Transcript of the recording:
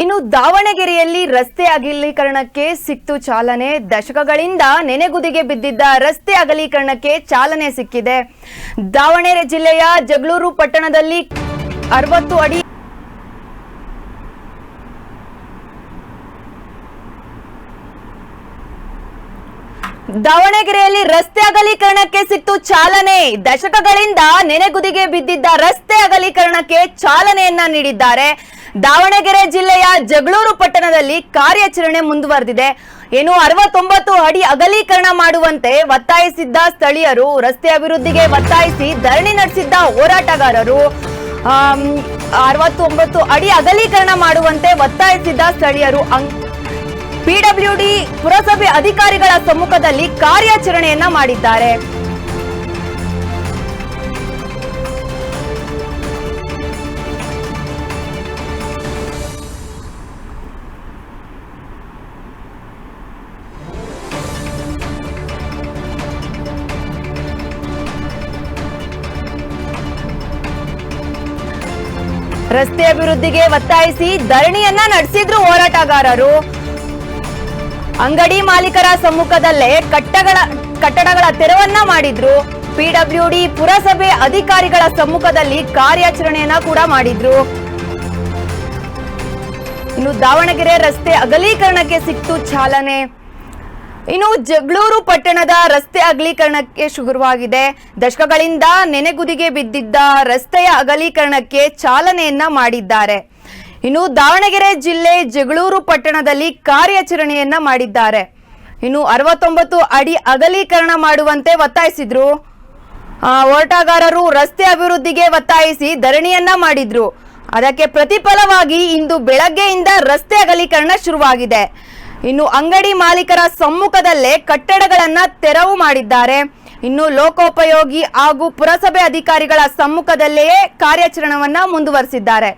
ಇನ್ನು ದಾವಣಗೆರೆಯಲ್ಲಿ ರಸ್ತೆ ಅಗಲೀಕರಣಕ್ಕೆ ಸಿಕ್ತು ಚಾಲನೆ. ದಶಕಗಳಿಂದ ನೆನೆಗುದಿಗೆ ಬಿದ್ದಿದ್ದ ರಸ್ತೆ ಅಗಲೀಕರಣಕ್ಕೆ ಚಾಲನೆ ಸಿಕ್ಕಿದೆ. ದಾವಣಗೆರೆ ಜಿಲ್ಲೆಯ ಜಗಳೂರು ಪಟ್ಟಣದಲ್ಲಿ ಅರವತ್ತು ಅಡಿ ದಾವಣಗೆರೆಯಲ್ಲಿ ರಸ್ತೆ ಅಗಲೀಕರಣಕ್ಕೆ ಸಿಕ್ತು ಚಾಲನೆ. ದಶಕಗಳಿಂದ ನೆನೆಗುದಿಗೆ ಬಿದ್ದಿದ್ದ ರಸ್ತೆ ಅಗಲೀಕರಣಕ್ಕೆ ಚಾಲನೆಯನ್ನ ನೀಡಿದ್ದಾರೆ. ದಾವಣಗೆರೆ ಜಿಲ್ಲೆಯ ಜಗಳೂರು ಪಟ್ಟಣದಲ್ಲಿ ಕಾರ್ಯಾಚರಣೆ ಮುಂದುವರೆದಿದೆ. ಏನು ಅರವತ್ತೊಂಬತ್ತು ಅಡಿ ಅಗಲೀಕರಣ ಮಾಡುವಂತೆ ಒತ್ತಾಯಿಸಿದ್ದ ಸ್ಥಳೀಯರು ರಸ್ತೆ ಅಭಿವೃದ್ಧಿಗೆ ಒತ್ತಾಯಿಸಿ ಧರಣಿ ನಡೆಸಿದ್ದ ಹೋರಾಟಗಾರರು. ಅರವತ್ತೊಂಬತ್ತು ಅಡಿ ಅಗಲೀಕರಣ ಮಾಡುವಂತೆ ಒತ್ತಾಯಿಸಿದ್ದ ಸ್ಥಳೀಯರು ಪಿಡಬ್ಲ್ಯೂಡಿ ಪುರಸಭೆ ಅಧಿಕಾರಿಗಳ ಸಮ್ಮುಖದಲ್ಲಿ ಕಾರ್ಯಾಚರಣೆಯನ್ನ ಮಾಡಿದ್ದಾರೆ. ರಸ್ತೆ ಅಭಿವೃದ್ಧಿಗೆ ಒತ್ತಾಯಿಸಿ ಧರಣಿಯನ್ನ ನಡೆಸಿದ್ರು ಹೋರಾಟಗಾರರು. ಅಂಗಡಿ ಮಾಲೀಕರ ಸಮ್ಮುಖದಲ್ಲೇ ಕಟ್ಟಗಳ, ಕಟ್ಟಡಗಳ ತೆರವನ್ನ ಮಾಡಿದ್ರು. ಪಿಡಬ್ಲ್ಯೂಡಿ ಪುರಸಭೆ ಅಧಿಕಾರಿಗಳ ಸಮ್ಮುಖದಲ್ಲಿ ಕಾರ್ಯಾಚರಣೆಯನ್ನ ಕೂಡ ಮಾಡಿದ್ರು. ಇನ್ನು ದಾವಣಗೆರೆ ರಸ್ತೆ ಅಗಲೀಕರಣಕ್ಕೆ ಸಿಕ್ತು ಚಾಲನೆ. ಇನ್ನು ಜಗಳೂರು ಪಟ್ಟಣದ ರಸ್ತೆ ಅಗಲೀಕರಣಕ್ಕೆ ಶುರುವಾಗಿದೆ. ದಶಕಗಳಿಂದ ನೆನೆಗುದಿಗೆ ಬಿದ್ದಿದ್ದ ರಸ್ತೆಯ ಅಗಲೀಕರಣಕ್ಕೆ ಚಾಲನೆಯನ್ನ ಮಾಡಿದ್ದಾರೆ. ಇನ್ನು ದಾವಣಗೆರೆ ಜಿಲ್ಲೆ ಜಗಳೂರು ಪಟ್ಟಣದಲ್ಲಿ ಕಾರ್ಯಾಚರಣೆಯನ್ನ ಮಾಡಿದ್ದಾರೆ. ಇನ್ನು ಅರವತ್ತೊಂಬತ್ತು ಅಡಿ ಅಗಲೀಕರಣ ಮಾಡುವಂತೆ ಒತ್ತಾಯಿಸಿದ್ರು. ಹೋರಾಟಗಾರರು ರಸ್ತೆ ಅಭಿವೃದ್ಧಿಗೆ ಒತ್ತಾಯಿಸಿ ಧರಣಿಯನ್ನ ಮಾಡಿದ್ರು. ಅದಕ್ಕೆ ಪ್ರತಿಫಲವಾಗಿ ಇಂದು ಬೆಳಗ್ಗೆಯಿಂದ ರಸ್ತೆ ಅಗಲೀಕರಣ ಶುರುವಾಗಿದೆ. ಇನ್ನು ಅಂಗಡಿ ಮಾಲೀಕರ ಸಮ್ಮುಖದಲ್ಲೇ ಕಟ್ಟಡಗಳನ್ನ ತೆರವು ಮಾಡಿದ್ದಾರೆ. ಇನ್ನು ಲೋಕೋಪಯೋಗಿ ಹಾಗೂ ಪುರಸಭೆ ಅಧಿಕಾರಿಗಳ ಸಮ್ಮುಖದಲ್ಲಿಯೇ ಕಾರ್ಯಾಚರಣೆಯನ್ನ ಮುಂದುವರಿಸಿದ್ದಾರೆ.